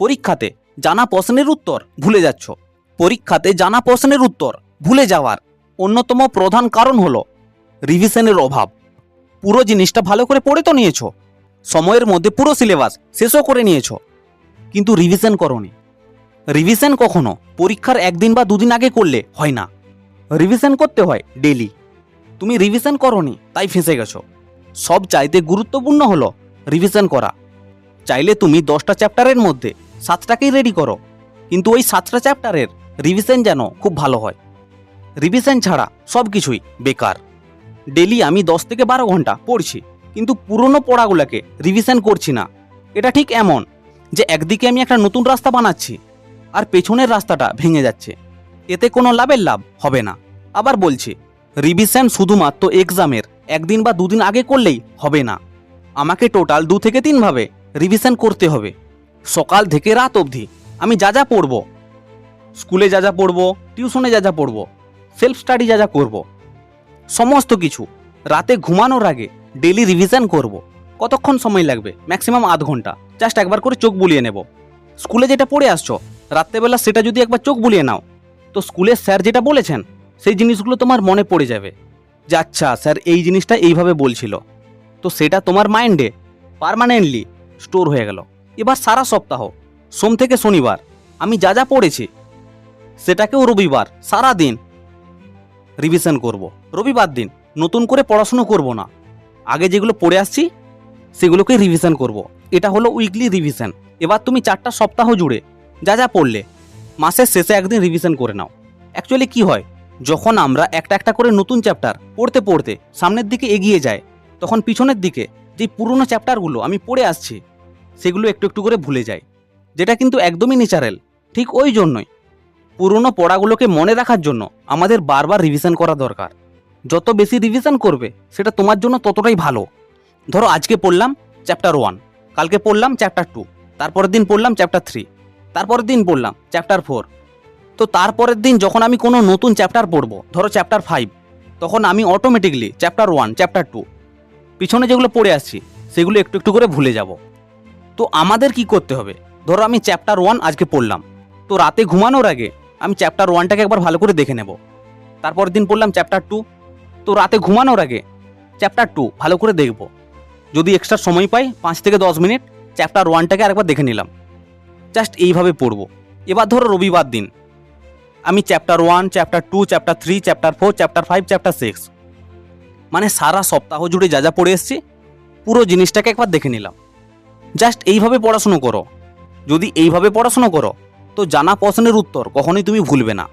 পরীক্ষাতে জানা প্রশ্নের উত্তর ভুলে যাচ্ছ। পরীক্ষাতে জানা প্রশ্নের উত্তর ভুলে যাওয়ার অন্যতম প্রধান কারণ হলো রিভিশনের অভাব। পুরো জিনিসটা ভালো করে পড়ে তো নিয়েছ। সময়ের মধ্যে পুরো সিলেবাস শেষও করে নিয়েছো। কিন্তু রিভিশন করনি। রিভিশন কখনো পরীক্ষার একদিন বা দুদিন আগে করলে হয় না। রিভিশন করতে হয় ডেলি তুমি রিভিশন করনি, তাই ফেঁসে গেছো। সব চাইতে গুরুত্বপূর্ণ হলো রিভিশন করা। চাইলে তুমি দশটা চ্যাপ্টারের মধ্যে সাতটাকেই রেডি করো। কিন্তু ওই সাতটা চ্যাপ্টারের রিভিশন যেন খুব ভালো হয়। রিভিশন ছাড়া সব কিছুই বেকার। ডেলি আমি দশ থেকে বারো ঘণ্টা পড়ছি, কিন্তু পুরনো পড়াগুলোকে রিভিশন করছি না। এটা ঠিক এমন যে একদিকে আমি একটা নতুন রাস্তা বানাচ্ছি, আর পেছনের রাস্তাটা ভেঙে যাচ্ছে। এতে কোনো লাভের লাভ হবে না। আবার বলছি রিভিশন শুধুমাত্র এক্সামের একদিন বা দুদিন আগে করলেই হবে না। আমাকে টোটাল দু থেকে তিনভাবে রিভিশন করতে হবে। সকাল থেকে রাত অবধি। আমি যা যা পড়ব, স্কুলে যা যা পড়ব, টিউশনে যা যা পড়ব, সেলফ স্টাডি যা যা করব, সমস্ত কিছু রাতে ঘুমানোর আগে ডেলি রিভিশন করব। কতক্ষণ সময় লাগবে? ম্যাক্সিমাম আধ ঘণ্টা। জাস্ট একবার করে চোখ বুলিয়ে নেব। স্কুলে যেটা পড়ে আসছো, রাত্রেবেলা সেটা যদি একবার চোখ বুলিয়ে নাও, তো স্কুলের স্যার যেটা বলেছেন, সেই জিনিসগুলো তোমার মনে পড়ে যাবে। যে আচ্ছা স্যার এই জিনিসটা এইভাবে বলছিল। তো সেটা তোমার মাইন্ডে পারমানেন্টলি স্টোর হয়ে গেল। এবার সারা সপ্তাহ, সোম থেকে শনিবার, আমি যা যা পড়েছি, সেটাকেও রবিবার, সারা দিন রিভিশন করব। রবিবার দিন নতুন করে পড়াশুনো করব না। আগে যেগুলো পড়ে আসছি, সেগুলোকে রিভিশন করব। এটা হলো উইকলি রিভিশন এবার তুমি চারটা সপ্তাহ জুড়ে যা যা পড়লে, মাসের শেষে একদিন রিভিশন করে নাও। অ্যাকচুয়ালি কি হয়, যখন আমরা একটা একটা করে নতুন চ্যাপ্টার পড়তে পড়তে সামনের দিকে এগিয়ে যায় তখন পিছনের দিকে যে পুরনো চ্যাপ্টারগুলো আমি পড়ে আসছি সেগুলো একটু একটু করে ভুলে যায়। যেটা কিন্তু একদমই ন্যাচারাল, ঠিক ওই জন্যই। পুরনো পড়াগুলোকে মনে রাখার জন্য আমাদের বারবার রিভিশন করা দরকার। যত বেশি রিভিশন করবে, সেটা তোমার জন্য ততটাই ভালো। ধরো আজকে পড়লাম চ্যাপ্টার ওয়ান কালকে পড়লাম চ্যাপ্টার টু তারপরের দিন পড়লাম চ্যাপ্টার থ্রি তারপরের দিন পড়লাম চ্যাপ্টার ফোর তো তারপরের দিন যখন আমি কোনো নতুন চ্যাপ্টার পড়ব, ধরো চ্যাপ্টার ফাইভ তখন আমি automatically chapter one chapter two পিছনে যেগুলো পড়ে আসছি, সেগুলো একটু একটু করে ভুলে যাব। তো আমাদের কি করতে হবে? ধরো আমি চ্যাপ্টার ওয়ান আজকে পড়লাম। তো রাতে ঘুমানোর আগে আমি চ্যাপ্টার ওয়ানটাকে একবার ভালো করে দেখে নেব। তারপরের দিন পড়লাম চ্যাপ্টার টু তো রাতে ঘুমানোর আগে চ্যাপ্টার টু ভালো করে দেখব। যদি এক্সট্রা সময় পাই, পাঁচ থেকে দশ মিনিট চ্যাপ্টার ওয়ানটাকে আরেকবার দেখে নিলাম। জাস্ট এইভাবে পড়ব। এবার ধরো রবিবার দিন। আমি chapter one chapter two chapter three chapter four chapter five chapter six মানে সারা সপ্তাহ জুড়ে যা যা পড়ে এসছি, পুরো জিনিসটাকে একবার দেখে নিলাম। জাস্ট এইভাবে পড়াশুনো করো। যদি এইভাবে পড়াশুনো করো, তো জানা প্রশ্নের উত্তর কখনোই তুমি ভুলবে না।